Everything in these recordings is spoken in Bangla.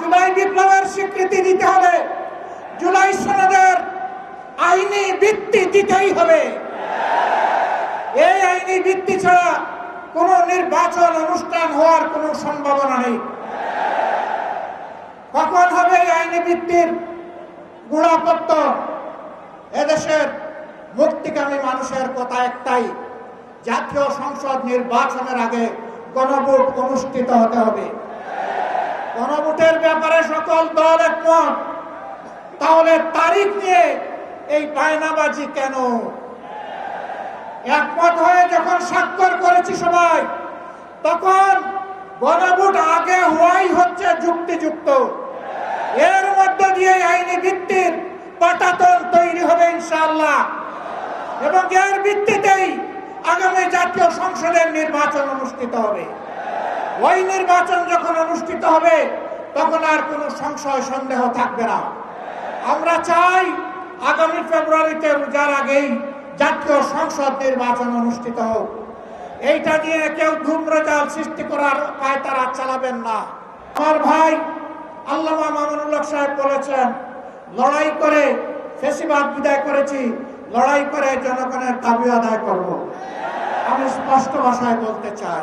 জুলাই বিপ্লবের স্বীকৃতি দিতে হবে। জুলাই সনদের আইনি ভিত্তি দিতেই হবে। এই আইনি ভিত্তি ছাড়া কোন নির্বাচন অনুষ্ঠান হওয়ার কোনো সম্ভাবনা নেই। কখন হবে এই আইনি ভিত্তির গুণাপত্ত এদেশের মুক্তিকামী মানুষের কথা একটাই, জাতীয় সংসদ নির্বাচনের আগে গণভোট অনুষ্ঠিত হতে হবে। গণভোটের ব্যাপারে সকল দল একমত। তাহলে তারিখ নিয়ে এই বায়নাবাজি কেন? একমত হয়ে যখন স্বাক্ষর করেছি সবাই, তখন গণভোট আগে হওয়াই হচ্ছে যুক্তিযুক্ত। এর মধ্য দিয়ে আইনি ভিত্তির পাটাতন তৈরি হবে ইনশাআল্লাহ। এবং এর ভিত্তিতেই আগামী জাতীয় সংসদের নির্বাচন অনুষ্ঠিত হবে। ওই নির্বাচন যখন অনুষ্ঠিত হবে, তখন আর কোনো সংশয়, সন্দেহ থাকবে না। আমরা চাই আগামী ফেব্রুয়ারিতে রোজার আগেই জাতীয় সংসদ নির্বাচন অনুষ্ঠিত হোক। এইটা নিয়ে কেউ ধূম্রজাল সৃষ্টি করার পায়তারা চালাবেন না। আমার ভাই আল্লামা মামুনুল্লাহ সাহেব বলেছেন, লড়াই করে ফেসিবাদ বিদায় করেছি, লড়াই করে জনগণের দাবি আদায় করব। আমি স্পষ্ট ভাষায় বলতে চাই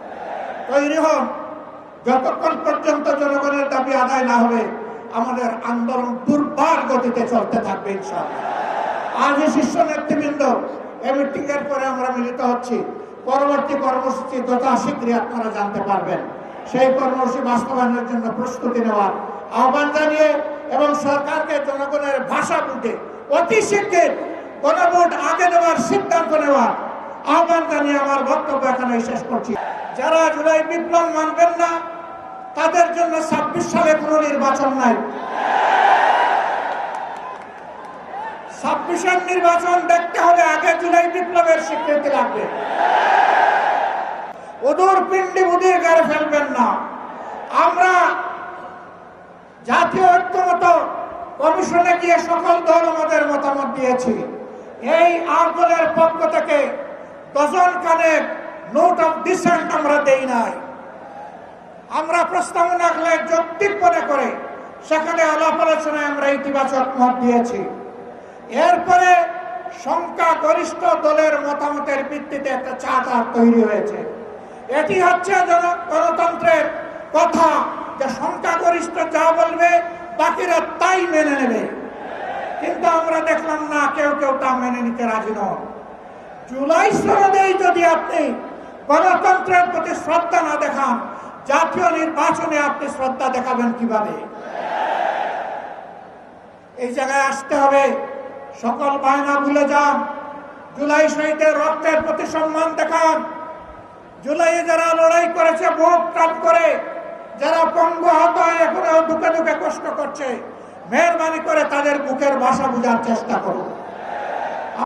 তৈরি হন যতক্ষণ পর্যন্ত জনগণের দাবি আদায় না হবে, আমাদের আন্দোলন দুর্বার গতিতে চলতে থাকবে ইনশাআল্লাহ। আজ শীর্ষ নেতৃবৃন্দ এই মিটিং এর পরে আমরা মিলিত হচ্ছি। পরবর্তী কর্মসূচি যথা শীঘ্রই আপনারা জানতে পারবেন। সেই কর্মসূচি বাস্তবায়নের জন্য প্রস্তুতি নেওয়ার আহ্বান জানিয়ে এবং সরকারকে জনগণের ভাষা বুঝে অতি শীঘ্র গণভোট আগে দেওয়ার সিদ্ধান্ত নেওয়ার আহ্বান জানিয়ে আমার বক্তব্য এখানে শেষ করছি। যারা জুলাই বিপ্লব মানবেন না, তাদের জন্য ছাব্বিশ সালে কোনো নির্বাচন নাই। ছাব্বিশের নির্বাচন দেখতে হলে আগে জুলাই বিপ্লবের স্বীকৃতি লাগবে। ওদূর পিণ্ডি বুদির গাড়ি ফেলবেন না। আমরা জাতীয় ঐক্যমত কমিশনে গিয়ে সকল দল আমাদের মতামত দিয়েছি। এই আন্দোলনের পক্ষ থেকে ডজন কানেক নোট অফ ডিসেন্ট আমরা দেই নাই। আমরা প্রস্তাবনা যৌক্তিক মনে করে, সেখানে আলাপ আলোচনায় আমরা ইতিবাচক মত দিয়েছি। এরপরে সংখ্যা গরিষ্ঠ দলের মতামতের ভিত্তিতে একটা চার্টার তৈরি হয়েছে। এটি হচ্ছে গণতন্ত্রের কথা যে সংখ্যাগরিষ্ঠ যা বলবে, বাকিরা তাই মেনে নেবে। কিন্তু আমরা দেখলাম না, কেউ কেউ তা মেনে নিতে রাজি নন। জুলাই সনদেই যদি আপনি গণতন্ত্রের প্রতি শ্রদ্ধা না দেখান, জাতীয় নির্বাচনে আপনি শ্রদ্ধা দেখাবেন কীভাবে? এই জায়গায় আসতে হবে। সকল বায়না ভুলে যান। জুলাই শহীদের রক্তের প্রতি সম্মান দেখান। জুলাইয়ে যারা লড়াই করেছে বুক টাপ করে, যারা পঙ্গু হত এখনও দুঃখে দুঃখে কষ্ট করছে, মেহরবানি করে তাদের বুকের ভাষা বোঝার চেষ্টা করুন।